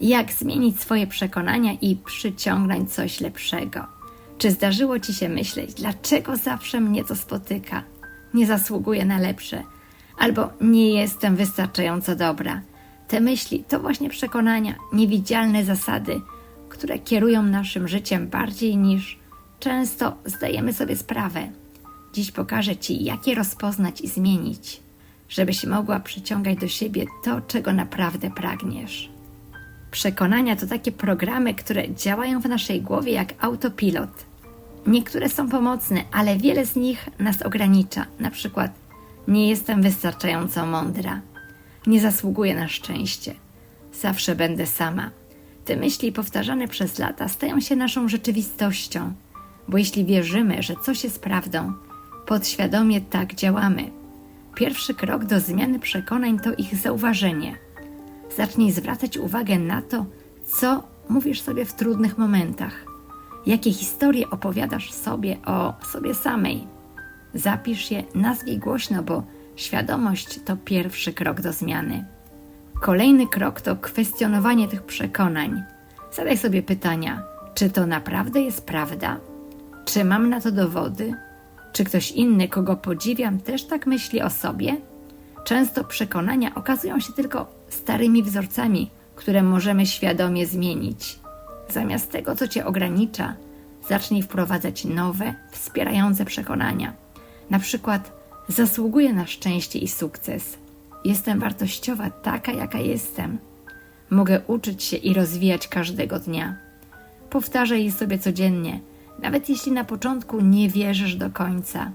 jak zmienić swoje przekonania i przyciągnąć coś lepszego. Czy zdarzyło ci się myśleć, dlaczego zawsze mnie to spotyka? Nie zasługuję na lepsze, albo nie jestem wystarczająco dobra. Te myśli to właśnie przekonania, niewidzialne zasady, które kierują naszym życiem bardziej niż często zdajemy sobie sprawę. Dziś pokażę Ci, jak je rozpoznać i zmienić, żebyś mogła przyciągać do siebie to, czego naprawdę pragniesz. Przekonania to takie programy, które działają w naszej głowie jak autopilot. Niektóre są pomocne, ale wiele z nich nas ogranicza. Na przykład, nie jestem wystarczająco mądra, nie zasługuję na szczęście, zawsze będę sama. Te myśli powtarzane przez lata stają się naszą rzeczywistością, bo jeśli wierzymy, że coś jest prawdą, podświadomie tak działamy. Pierwszy krok do zmiany przekonań to ich zauważenie. Zacznij zwracać uwagę na to, co mówisz sobie w trudnych momentach, jakie historie opowiadasz sobie o sobie samej. Zapisz je, nazwij głośno, bo świadomość to pierwszy krok do zmiany. Kolejny krok to kwestionowanie tych przekonań. Zadaj sobie pytania: czy to naprawdę jest prawda? Czy mam na to dowody? Czy ktoś inny, kogo podziwiam, też tak myśli o sobie? Często przekonania okazują się tylko starymi wzorcami, które możemy świadomie zmienić. Zamiast tego, co cię ogranicza, zacznij wprowadzać nowe, wspierające przekonania. Na przykład, zasługuję na szczęście i sukces. Jestem wartościowa taka, jaka jestem. Mogę uczyć się i rozwijać każdego dnia. Powtarzaj je sobie codziennie, nawet jeśli na początku nie wierzysz do końca.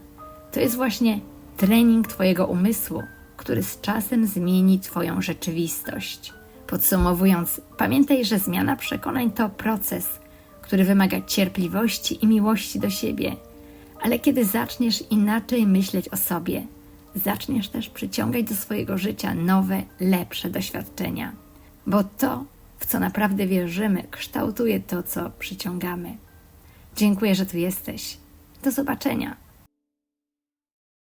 To jest właśnie trening Twojego umysłu, który z czasem zmieni Twoją rzeczywistość. Podsumowując, pamiętaj, że zmiana przekonań to proces, który wymaga cierpliwości i miłości do siebie. Ale kiedy zaczniesz inaczej myśleć o sobie, zaczniesz też przyciągać do swojego życia nowe, lepsze doświadczenia. Bo to, w co naprawdę wierzymy, kształtuje to, co przyciągamy. Dziękuję, że tu jesteś. Do zobaczenia.